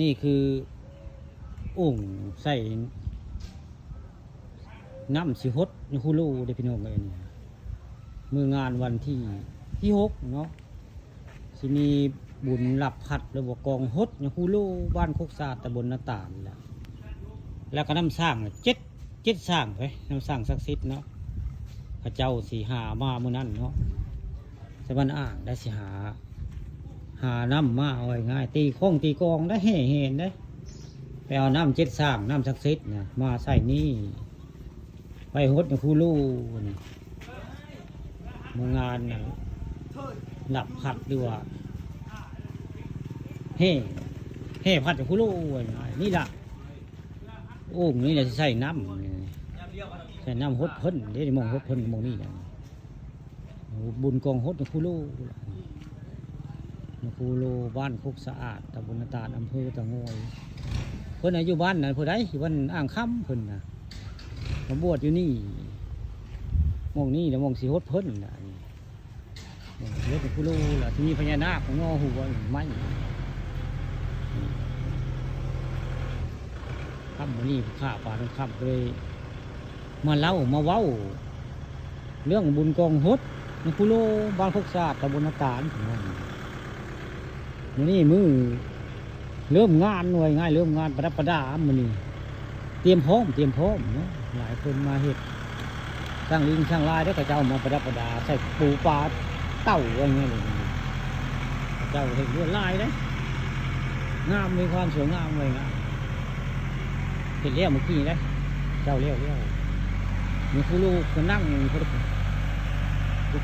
นี่คือโอ่งใส่น้ำสิฮดในคูลูเดพี่น้องเอ้ยนี่มืองานวันที่ที่หกเนาะสิมีบุญหลับพัดรือว่ากองฮดในคูลูบ้านโคกศาตร์ตำบลนาตาลแหละแล้วก็น้ำสร้างเจ็ดเจ็ดสร้างไปน้ำสร้างศักดิ์สิทธิ์เนาะพระเจ้าสีหามาเมื่อนั้นเนาะสะบันอ่างได้สิหา หาน้ำมาเอาง่ายตีข้งตีกองได้เห็นเห็นได้ไปเอาน้ำเจ็ดสร้างน้ำศักดิ์สิทธิ์นะมาใส่นี่ไปฮดคูลูนี่มางานนะหลับพัดดีว่าเฮ่เฮ่พัดคูลูง่นี่ละโอ่งนี่แหละใส่น้ำใส่น้ำฮดเพิ่นเดี๋ยวมองฮดเพิ่นมองนี่นะบุญกองฮดคูลู ล่ะนคูโลบ้านคุกสะอาดตำบลนาตาลอำเภอตะงอยเพิ่อนอายุบ้านนั่นเพิ่นได้อยู่บ้านอ่างค่ำเพิ่อนนะมาบวชอยู่นี่มองนี่นะหมองสีฮดเพิ่นนะนี่หม้องสิฮดนคูโลล่ะที่มีพญานาคของงอหัวไม้ค่ำวันนี้ข้าป่าทั้งค่ำเลยมาเล่ามาเว้า เรื่องบุญกองฮดนคูโลบ้านคุกสะอาดตำบลนาตาลของเรามื้อ นี้มือเริ่มงานหน่วยง่ายเริ่มงานประดับประดามื้อนี้เตรียมพร้อมเตรียมพร้อมเนาะหลายคนมาเฮ็ดสร้างลิงสร้างลายได้วก็เจ้ามาประดับประดา ใส่ปูปลาเต่าอะไรเงี้ยเลยเขาเจ้าเฮ็ดลวดลายได้งามมีความสวยงามเลยงามเห็นแล้วเมื่อกี้นะเจ้าเลี้ยวเลี้ยวมีผู้ลูกก็นั่งอยู่คนละ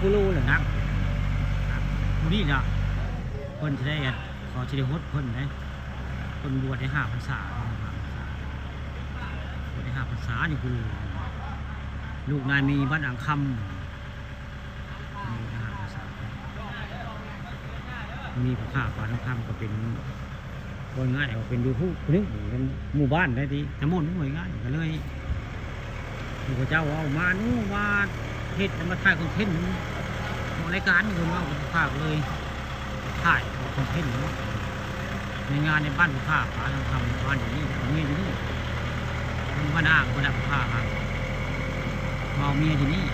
ผู้ลูกน่ะนั่งมื้อนี้น่ะ เพิ่นจะได้ขอชิไดฮดเพิ่นได้เพิ่นบวชได้ห้าพรรษาบวชได้ห้าพรรษาอยู่คือลูกนายมีบ้านอ่างคำมีห้าพรรษามีพระข้าป่าน้ำคำก็เป็นคนง่ายเอาเป็นดูผู้คนนึงเป็นหมู่บ้านได้ดีแต่มนต์หน่วยง่ายก็เลยพระเจ้าเอามานู่นมาเฮ็ดมาถ่ายคอนเทนต์ของรายการนี่คนว่าพระเลย ถ่ายคอนเทนต์เนในงานในบ้านผู้าฟ้าทางทำบ้านอยู่นี่เมียอยู่นี่มีบ้านอ่างบ้านดับผ้าครับเมาเมียอยู่นี่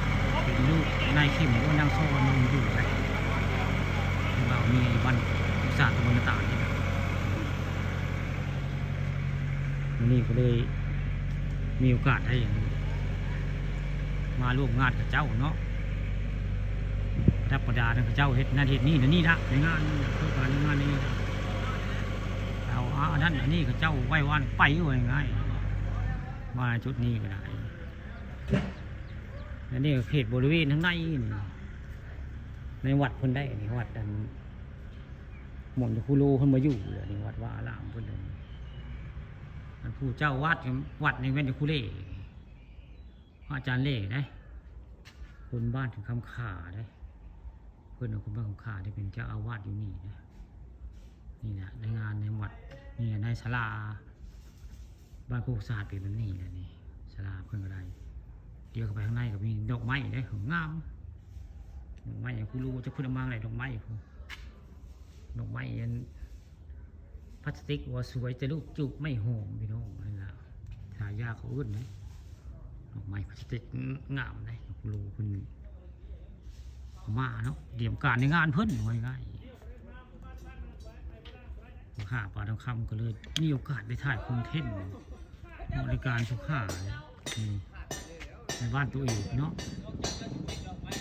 เป็นลูกนายเข้มก็นั่งโซ่นอนอยู่ไปเมาเมียอยู่บ้านอุตสาหตะบนต่าลนี่วันนี้ก็เลยมีโอกาสได้มาร่วมงานกับเจ้าเนาะ ธรรมดานะพระเจ้าเฮ็ดนั่นเฮ็ดนี่นะนี่นะในงานเพื่อการในงานนี้เอาอาอันนั้นอันนี้เขาเจ้าไหว้วานไปไว้ง่ายมาจุดนี้ก็ได้อันนี้ก็เขตบริเวณทั้งในนี่ในวัดเพิ่นได้นี่วัดอันหม่อมคูโลเพิ่นมาอยู่เลยนี่วัดว่าอามเพิ่นเลยอันผู้เจ้าวัดวัดในเวนคูเล่พระอาจารย์เล่ได้คนบ้านถึงคำขาได้ เพื่อนเอาคุณบ้านของข้าได้เป็นเจ้าอาวาสอยู่นี่นะนี่นะในงานในวัดนี่ในศาลาบ้านโคกศาสตร์เป็นแบบนี้แหละนี่ศาลาเพื่อนอะไรเดี๋ยวเข้าไปข้างในก็มีดอกไม้ได้ของงามดอกไม้อย่างคุณรู้จะพูดออกมาอะไรดอกไม้ดอกไม้อันพลาสติกว่าสวยแต่ลูกจุกไม่หอมพี่น้องนั่นแหละทายาเขาอื่นนะดอกไม้พลาสติกงามเลยคุณรู้คุณเอา มาเนาะเดี่ยมการในงานเพิ่นไว้ง่ายข้าป่าทองคำก็เลยมีโอกาสได้ถ่ายคอนเทนต์ในรายการทุขายในบ้านตัวเองเนาะ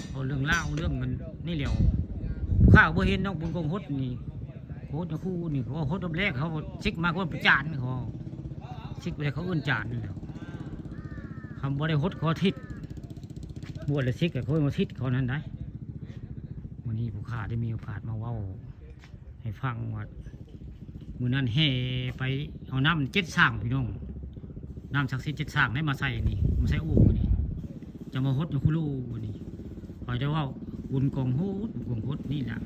เอาเรื่องเล่าเรื่องมันนี่เหลียวข้าบ่เห็นเนาะบุญกงฮดนี่โฮดนะคู่นี่เขาฮดแรกเขาชิกมาคนประจานเขาชิกไปเขาอื้นจานนี่แหล้วคำบ่ได้ฮดขาทิศบวชและชิกกับเขามาทิศเขานั้นได้ วันนี้ผู้ข่าได้มีโอกาสมาเว้า ให้ฟังว่ามือนั้นแห่ไปเอาน้ำเจ็ดสร้างพี่น้องน้ำศักดิ์สิทธิ์เจ็ดสร้างได้มาใส่นี่มาใส่โอ่งนี่จะมาฮดในคุลูวันนี้คอยจะว่าบุญกองโฮดบุญกองฮดนี่แหละ